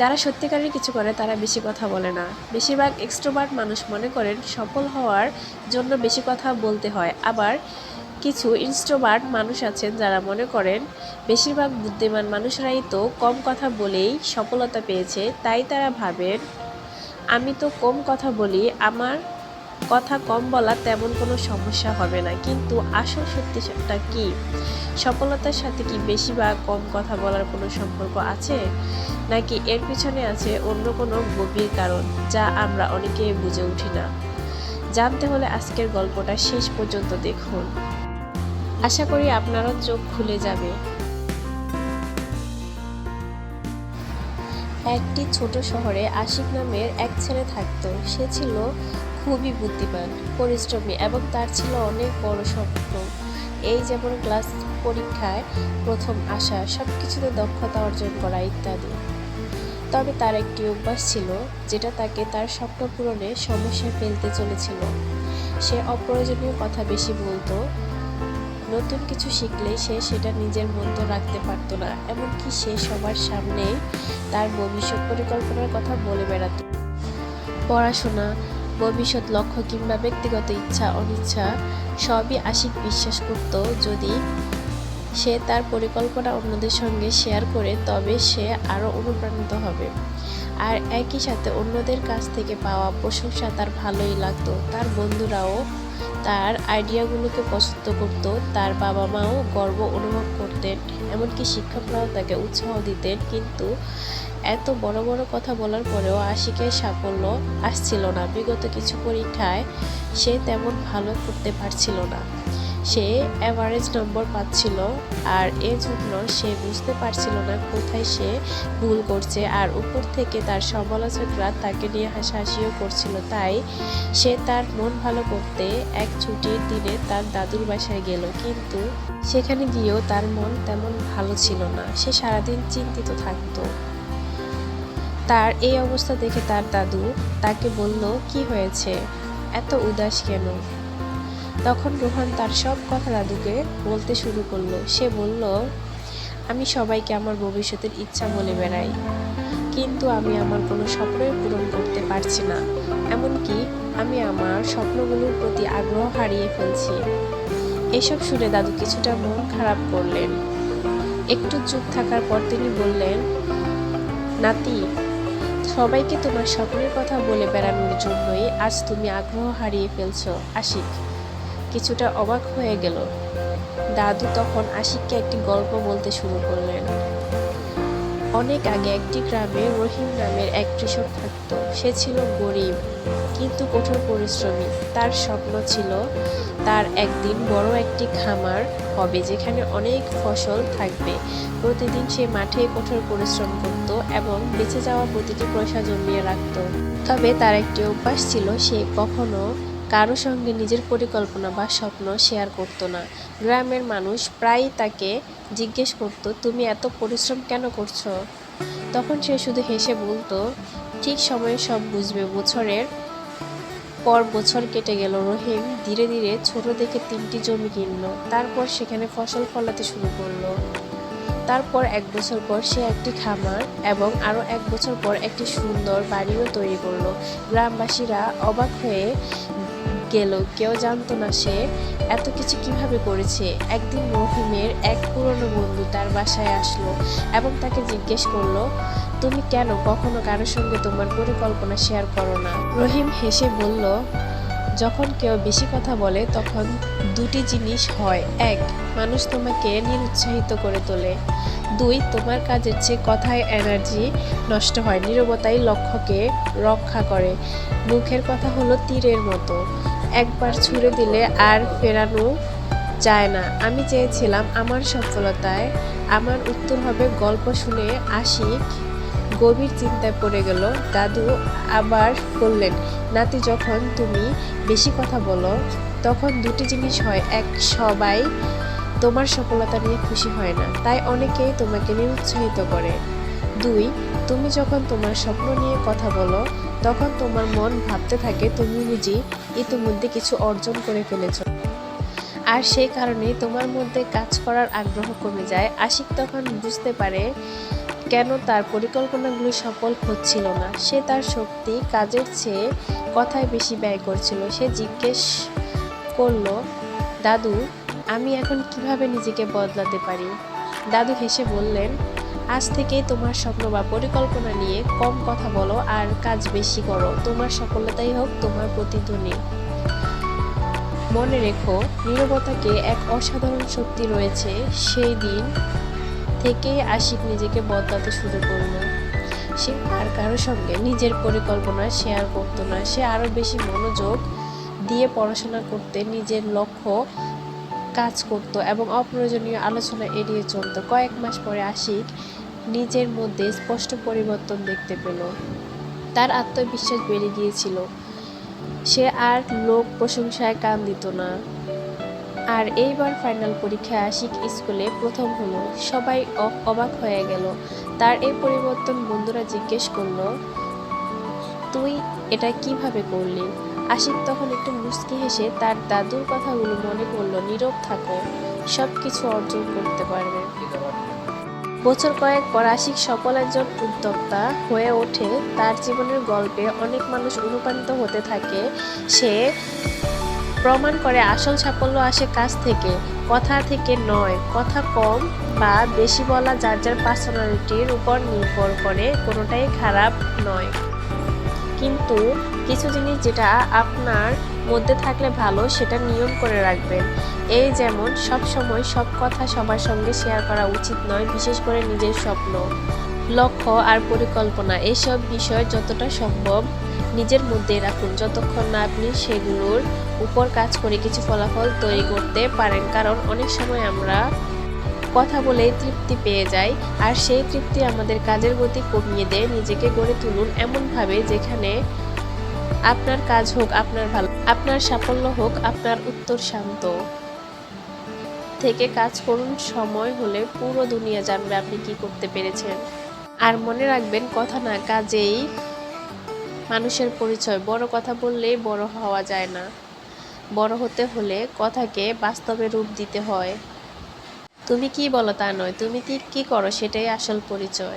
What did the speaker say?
যারা সত্যিকারের কিছু করে, তারা বেশি কথা বলে না। বেশিরভাগ এক্সট্রোভার্ট মানুষ মনে করেন সফল হওয়ার জন্য বেশি কথা বলতে হয়। আবার কিছু ইনস্ট্রোভার্ট মানুষ আছেন যারা মনে করেন বেশিরভাগ বুদ্ধিমান মানুষরাই তো কম কথা বলেই সফলতা পেয়েছে, তাই তারা ভাবেন, আমি তো কম কথা বলি, আমার কথা কম বলা তেমন কোনো সমস্যা হবে না, কিন্তু আসল সত্যিটা কি? সফলতার সাথে কি বেশি বা কম কথা বলার কোনো সম্পর্ক আছে? নাকি এর পিছনে আছে অন্য কোনো গভীর কারণ যা আমরা অনেকেই বুঝে উঠি না? জানতে হলে আজকের গল্পটা শেষ পর্যন্ত দেখুন। আশা করি আপনারও চোখ খুলে যাবে। একটি ছোট শহরে আশিক নামের এক ছেলে থাকতো। সে ছিল খুবই বুদ্ধিমান, পরিশ্রমী এবং তার ছিল অনেক বড় স্বপ্ন এই যেমন ক্লাস পরীক্ষায় প্রথম আসা সব কিছুতে দক্ষতা অর্জন করা ইত্যাদি। তবে তার একটি অভ্যাস ছিল, যেটা তাকে তার স্বপ্ন পূরণে সমস্যায় ফেলতে চলেছিল। সে অপ্রয়োজনীয় কথা বেশি বলতো, নতুন কিছু শিখলে সে সেটা নিজের মধ্যে রাখতে পারতো না, এমনকি সে সবার সামনে তার ভবিষ্যৎ পরিকল্পনার কথা বলে বেড়াতো। পড়াশোনা ভবিষ্যৎ লক্ষ্য কিংবা ব্যক্তিগত ইচ্ছা, অনিচ্ছা, সবই আশিক বিশ্বাস করত যদি সে তার পরিকল্পনা অন্যদের সঙ্গে শেয়ার করে, তবে সে আরও অনুপ্রাণিত হবে। আর একই সাথে অন্যদের কাছ থেকে পাওয়া প্রশংসা তার ভালোই লাগতো। তার বন্ধুরাও তার আইডিয়াগুলোকে পছন্দ করত। তার বাবা মাও গর্ব অনুভব করতেন, এমনকি শিক্ষকরাও তাকে উৎসাহ দিতেন। কিন্তু এত বড় বড় কথা বলার পরেও আশিকের সাফল্য আসছিল না। বিগত কিছু পরীক্ষায় সে তেমন ভালো করতে পারছিল না। সে অ্যাভারেজ নম্বর পাচ্ছিল আর এর জন্য সে বুঝতে পারছিল না কোথায় সে ভুল করছে আর উপর থেকে তার সমালোচকরা তাকে নিয়ে হাসাহাসিও করছিল। তাই সে তার মন ভালো করতে এক ছুটির দিনে তার দাদুর বাসায় গেল। কিন্তু সেখানে গিয়েও তার মন তেমন ভালো ছিল না। সে সারাদিন চিন্তিত থাকতো। তার এই অবস্থা দেখে তার দাদু তাকে বলল, কি হয়েছে? এত উদাস কেন? তখন রোহান তার সব কথা দাদুকে বলতে শুরু করল। সে বলল, আমি সবাইকে আমার ভবিষ্যতের ইচ্ছা বলে বেড়াই, কিন্তু আমি আমার কোনো স্বপ্নই পূরণ করতে পারছি না। এমনকি আমি আমার স্বপ্নগুলোর প্রতি আগ্রহ হারিয়ে ফেলছি। এসব শুনে দাদু কিছুটা মন খারাপ করলেন। একটু চুপ থাকার পর তিনি বললেন, নাতি সবাইকে তোমার স্বপ্নের কথা বলে বেড়ানোর জন্যই আজ তুমি আগ্রহ হারিয়ে ফেলছ, আশিক। কিছুটা অবাক হয়ে গেল। দাদু তখন আশিককে একটি গল্প বলতে শুরু করলেন। অনেক আগে একটি গ্রামে রহিম নামের এক কৃষক থাকত। সে ছিল গরিব, কিন্তু কঠোর পরিশ্রমী। তার স্বপ্ন ছিল, তার একদিন বড় একটি খামার হবে যেখানে অনেক ফসল থাকবে। প্রতিদিন সে মাঠে কঠোর পরিশ্রম করত এবং বেঁচে যাওয়া প্রতিটি পয়সা জমিয়ে রাখত। তবে তার একটি অভ্যাস ছিল, সে কখনো কারও সঙ্গে নিজের পরিকল্পনা বা স্বপ্ন শেয়ার করতো না। গ্রামের মানুষ প্রায়ই তাকে জিজ্ঞেস করতো, তুমি এত পরিশ্রম কেন করছ? তখন সে শুধু হেসে বলতো, ঠিক সময়ে সব বুঝবে। বছরের পর বছর কেটে গেল। রহিম ধীরে ধীরে ছোট দেখে তিনটি জমি কিনলো। তারপর সেখানে ফসল ফলাতে শুরু করল। তারপর এক বছর পর সে একটি খামার এবং আরও এক বছর পর একটি সুন্দর বাড়িও তৈরি করল। গ্রামবাসীরা অবাক হয়ে গেল, কেউ জানতো না সে এত কিছু কীভাবে করেছে। একদিন রহিমের এক পুরনো বন্ধু তার বাসায় আসলো এবং তাকে জিজ্ঞেস করল, তুমি কেন কখনো কারোর সঙ্গে তোমার পরিকল্পনা শেয়ার করো না? রহিম হেসে বলল, যখন কেউ বেশি কথা বলে, তখন দুটি জিনিস হয়। এক, মানুষ তোমাকে নিরুৎসাহিত করে তোলে। দুই, তোমার কাজের চেয়ে কথায় এনার্জি নষ্ট হয় নীরবতাই লক্ষ্যকে রক্ষা করে। মুখের কথা হলো তীরের মতো। একবার ছুড়ে দিলে আর ফেরানো যায় না। আমি চেয়েছিলাম আমার সফলতায়। আমার উত্তর হবে গল্প শুনে আশিক গভীর চিন্তায় পড়ে গেল। দাদু আবার বললেন, নাতি, যখন তুমি বেশি কথা বলো, তখন দুটি জিনিস হয়। এক, সবাই তোমার সফলতা নিয়ে খুশি হয় না, তাই অনেকেই তোমাকে নিরুৎসাহিত করে। দুই, তুমি যখন তোমার স্বপ্ন নিয়ে কথা বলো তখন তোমার মন ভাবতে থাকে, তুমি বুঝি ইতিমধ্যে কিছু অর্জন করে ফেলেছ। আর সেই কারণে তোমার মধ্যে কাজ করার আগ্রহ কমে যায়। আশিক তখন বুঝতে পারে কেন তার পরিকল্পনাগুলো সফল হচ্ছিল না। সে তার শক্তি, কাজের চেয়ে কথায় বেশি ব্যয় করছিল। সে জিজ্ঞেস করল, দাদু, আমি এখন কীভাবে নিজেকে বদলাতে পারি? দাদু হেসে বললেন আজ থেকে তোমার স্বপ্ন বা পরিকল্পনা নিয়ে কম কথা বলো আর কাজ বেশি করো। তোমার সফলতাই হোক, তোমার প্রতিধ্বনি মনে রেখো, নীরবতাকে এক অসাধারণ শক্তি রয়েছে। সেই দিন থেকেই আশিক নিজেকে বদলাতে শুরু করল। সে আর কারোর সঙ্গে নিজের পরিকল্পনা শেয়ার করতো না। সে আরও বেশি মনোযোগ দিয়ে পড়াশোনা করতে নিজের লক্ষ্য কাজ করত এবং অপ্রয়োজনীয় আলোচনা এড়িয়ে চলতো। কয়েক মাস পরে আশিক নিজের মধ্যে স্পষ্ট পরিবর্তন দেখতে পেল। তার আত্মবিশ্বাস বেড়ে গিয়েছিল। সে আর লোক প্রশংসায় কান দিত না। আর এইবার ফাইনাল পরীক্ষায় আশিক স্কুলে প্রথম হলো। সবাই অবাক হয়ে গেল। তার এই পরিবর্তন বন্ধুরা জিজ্ঞেস করল, তুই এটা কীভাবে করলি? আশিক তখন একটু মুচকি হেসে তার দাদুর কথাগুলো মনে করল নীরব থাকো সব কিছু অর্জন করতে পারবে। বছর কয়েক পর আশিক সফল একজন উদ্যোক্তা হয়ে ওঠে। তার জীবনের গল্পে অনেক মানুষ অনুপ্রাণিত হতে থাকে। সে প্রমাণ করে আসল সাফল্য আসে কাজ থেকে। কথা থেকে নয়, কথা কম বা বেশি বলা যার যার পার্সোনালিটির উপর নির্ভর করে, কোনোটাই খারাপ নয়। কিন্তু কিছু জিনিস যেটা আপনার মধ্যে থাকলে ভালো, সেটা নিয়ম করে রাখবেন। এই যেমন, সব সময় সব কথা সবার সঙ্গে শেয়ার করা উচিত নয়, বিশেষ করে নিজের স্বপ্ন। লক্ষ্য আর পরিকল্পনা, এসব বিষয় যতটা সম্ভব নিজের মধ্যে রাখুন। যতক্ষণ না আপনি সেগুলোর উপর কাজ করে কিছু ফলাফল তৈরি করতে পারেন। কারণ অনেক সময় আমরা কথা বলেই তৃপ্তি পেয়ে যাই আর সেই তৃপ্তি আমাদের কাজের গতি কমিয়ে দেয়, নিজেকে গড়ে তুলুন এমনভাবে যেখানে আপনার কাজ হোক, আপনার ভালো, আপনার সাফল্য হোক, আপনার উত্তর শান্ত। থেকে কাজ করুন, সময় হলে পুরো দুনিয়া জানবে আপনি কি করতে পেরেছেন। আর মনে রাখবেন, কথা না কাজেই মানুষের পরিচয়, বড় কথা বললেই বড় হওয়া যায় না। বড় হতে হলে কথাকে বাস্তবে রূপ দিতে হয়। তুমি কি বলো তা নয় তুমি কি কি করো? সেটাই আসল পরিচয়।